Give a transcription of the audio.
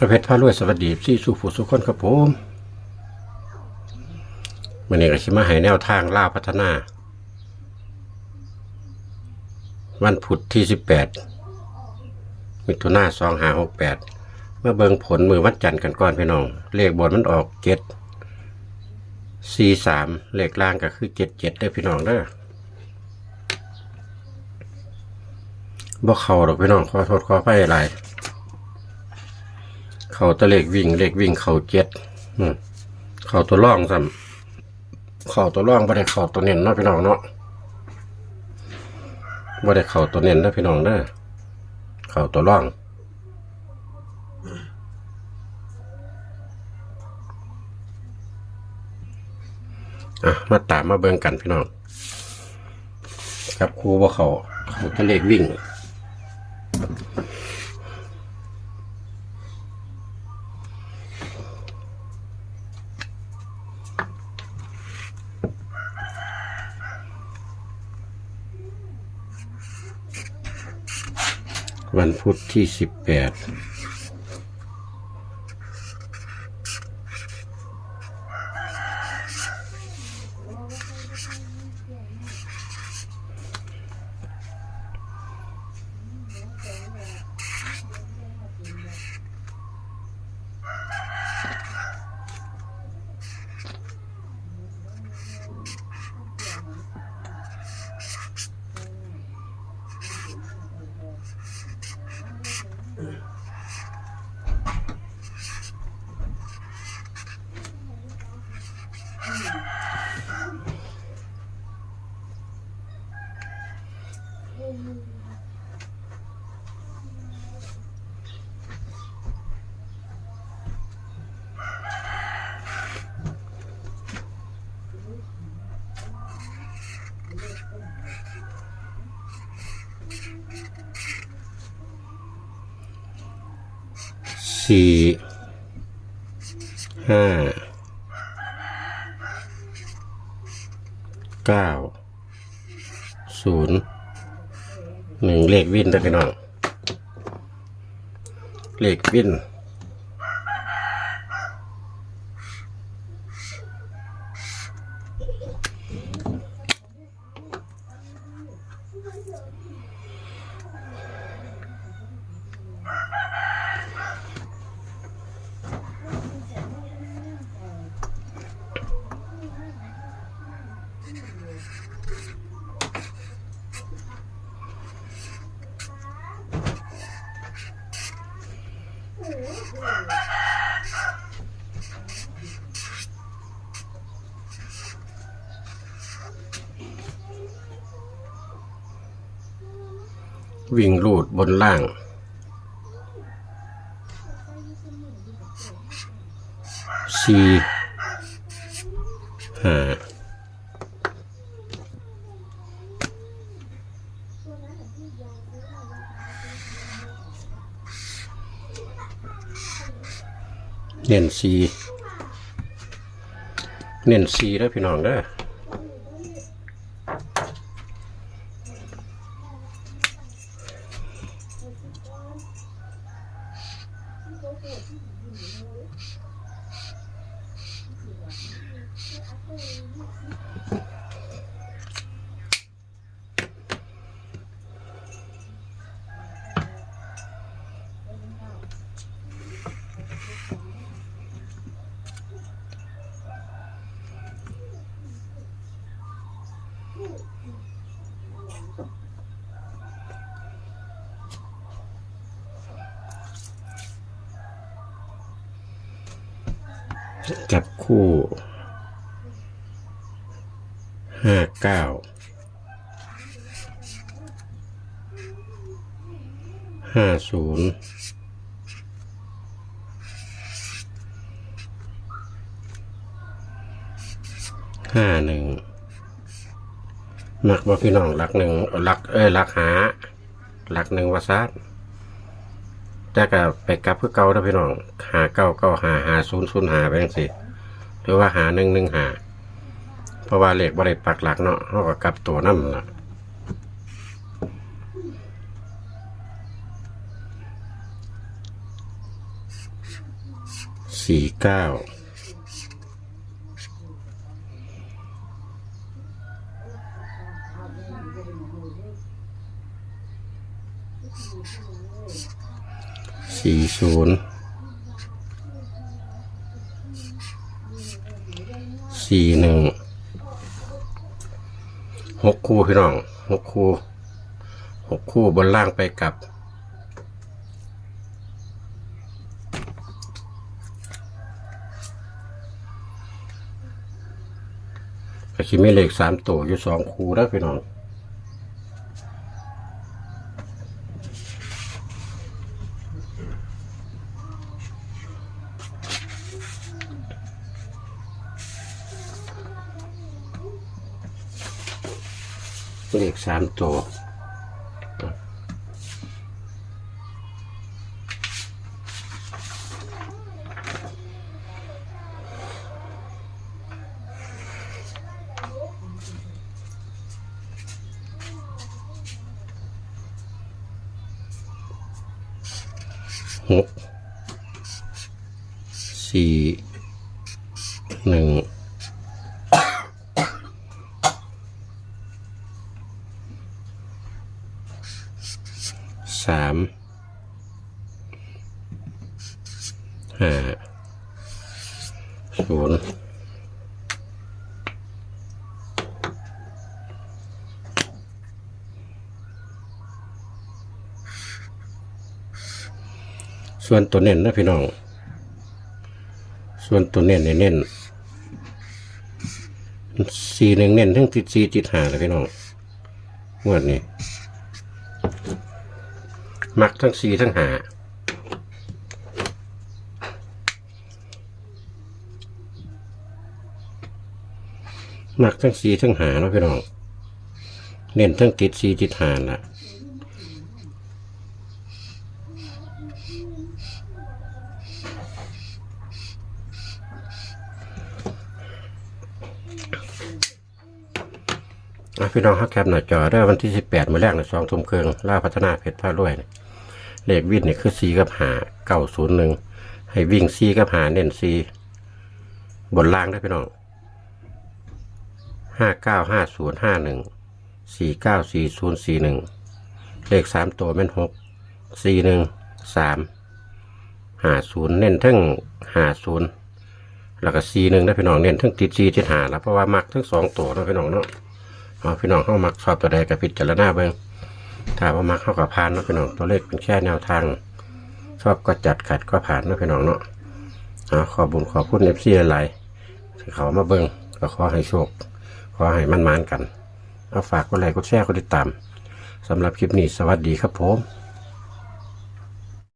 ประเภทพารวยสวัสดีที่สุผู้สุคนครับผมมันนี้ก็ชิมาให้แนวทางล่าพัฒนา วันพุธที่สิบแปดมิถุนาสองหาหกแปดเมื่อเบิงผลมือวัดจันทร์กันก่อนพี่น้อง เลขบนมันออกเจ็ดสี่สามเลขล่างก็คือเจ็ดเจ็ดได้พี่น้องเด้อบ่เข้าดอกพี่น้องขอโทษขอไปอะไร เขาตะเลขวิ่งเลขวิ่งเขาเจ็ดเขาตัวร่องซ้ำเขาตัวร่องบ่ได้เขาตัวเน้นเนาะพี่น้องเนาะบ่ได้เขาตัวเน้นนะพี่น้องเด้อเขาตัวร่องอะมาตามมาเบิ่งกันพี่น้องครับครูว่าเขาเขาตะเลขวิ่ง วันพุธที่สิบแปด สี่ห้าเก้าศูนย์หนึ่งเลขวินได้อพี่น้อง เลขวิน วิ่งลูดบนล่าง สี่ห้าเน้นสีเน้นสีแล้วพี่น้องเด้อ จับคู่ห้าเก้าห้าศูนย์ห้าหนึ่ง มักว่พี่น้องหลักหนึ่งหลักเอ้ยหลักหาหลักหนึ่งวาซาดแต่ก็ไปกลับเพื่อเก่าแล้วพี่น้องหาเก้าเก้าหาหาศูนย์ศูนย์หาไปจังสิหรือว่าหาหนึ่งหนึ่งหาเพราะว่าเลขบ่ได้ปักหลักเนาะเขาก็กลับตัวนั่นล่ะสี่เก้า สี่ศูนย์สี่หนึ่งหกคู่พี่น้องหกคู่หกคู่บนล่างไปกับก็คิมีเลขสามตัวอยู่สองคูแล้วพี่น้อง เลขสามตัวหกสี่หนึ่ง สามห้าศูนย์ส่วนตัวเน้นนะพี่น้อง ส่วนตัวเน้นเนี่ยเน้นสีหนึ่งเน้นทั้งติดสีติดหาเลยพี่น้องงวดนี้ มักทั้งสีทั้งหามักทั้งสีทั้งหาเนาะพี่น้องเน้นทั้งติดสีติดหาน่ะอะพี่น้องฮักแคปหน้าจอได้วันที่สิบแปดมื้อแรกในสองทุ่มครึ่งล่าพัฒนาเพชรผ้ารวยเนี่ย เลขวิ่งเนี่ยคือซีกับหาเก้าศูนย์หนึ่งให้วิ่งซีกับหาเน้นซีบนล่างได้พี่น้องห้าเก้าห้าศูนย์ห้าหนึ่งสี่เก้าสี่ศูนย์สี่หนึ่งเลขสามตัวแม่นหกสี่หนึ่งสามหาศูนย์เน้นทั้งหาศูนย์แล้วก็ซีหนึ่งได้พี่น้องเน้นทั้งติดซีติดหาแล้วเพราะว่ามักทั้งสองตัวนาะพี่น้องเนาะเอาพี่น้องเข้ามักชอบตัวใดกับพิจารณาเบิ่ง ถ้าว่ามักเข้ากับพานเนาะพี่น้องตัวเลขเป็นแค่แนวทาง ชอบก็จัดขัดก็ผ่านเนาะพี่น้องเนาะเอาขอบุญขอพูดเอฟซีหลายๆที่เขามาเบิ้งก็ขอให้โชค ขอให้มั่นมานกัน เอาฝากกดไลค์กดแชร์กดติดตามสำหรับคลิปนี้สวัสดีครับผม